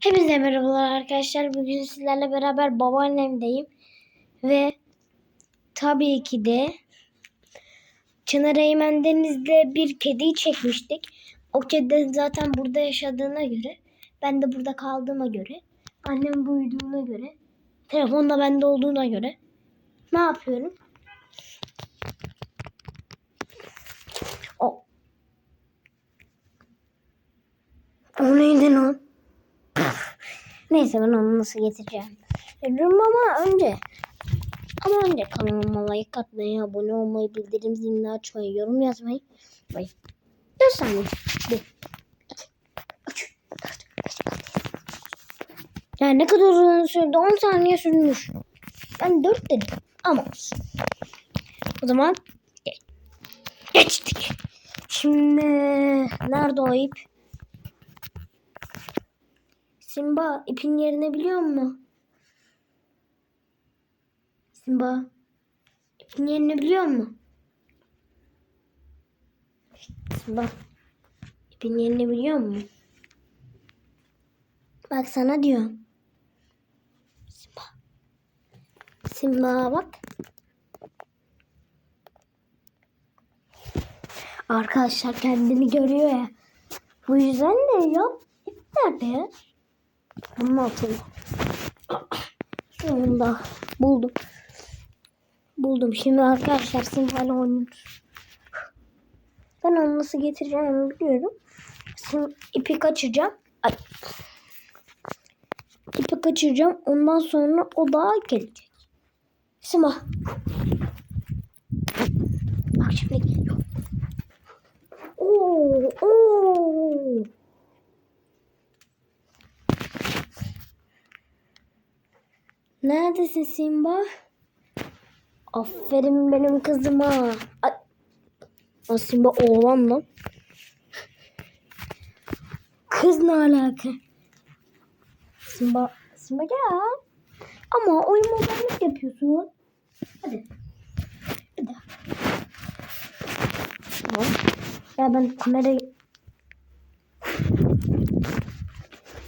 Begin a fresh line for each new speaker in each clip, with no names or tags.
Hepinize merhabalar arkadaşlar. Bugün sizlerle beraber babaannemdeyim. Ve tabii ki de Çınar Eymen Deniz'le bir kediyi çekmiştik. O kedi zaten burada yaşadığına göre, ben de burada kaldığıma göre, annem uyuduğuna göre, telefon da bende olduğuna göre ne yapıyorum? O. O neydi lan? Neyse ben onu nasıl getireceğim. Dedim ama önce ama önce kanalıma like atmayı, abone olmayı, bildirim zilini açmayı, yorum yazmayı. Vay. 4 saniye. 1, 2, 3, 4, 5, 6. Yani ne kadar uzun sürdü? 10 saniye sürmüş. Ben 4 dedim. Ama olsun. O zaman geç. geçtik. Şimdi nerede o ip? Simba ipin yerini biliyor musun? Simba ipin yerini biliyor musun? Simba ipin yerini biliyor musun? Bak sana diyorum. Simba. Simba bak. Arkadaşlar kendini görüyor ya. Bu yüzden de yap. İp nerede? Bunun altında. Sonunda buldum. Buldum. Şimdi arkadaşlar simhali oynuyoruz. Ben onu nasıl getireceğimi biliyorum. Sim, ipi kaçıracağım. Ay. İpi kaçıracağım. Ondan sonra o da gelecek. Simba. Bak şimdi geliyor. Oo, oo. Neredesin Simba? Aferin benim kızıma. Ay. O Simba oğlan lan. Kız ne alaka? Simba, Simba gel. Ama oyun modellik yapıyorsun. Hadi. Hadi. Tamam. Ya ben kamerayı...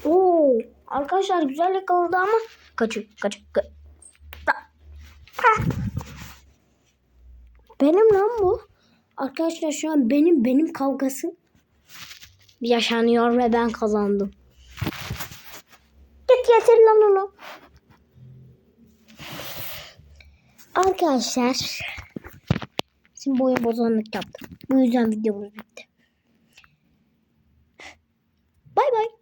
Oo, arkadaşlar güzel yakaladı ama kaçıyor, kaçıyor. Ka benim lan bu. Arkadaşlar şu an benim benim kavgası yaşanıyor ve ben kazandım. Git getir lan onu. Arkadaşlar şimdi boya bozanlık yaptım. Bu yüzden videomuz bitti. Bay bay.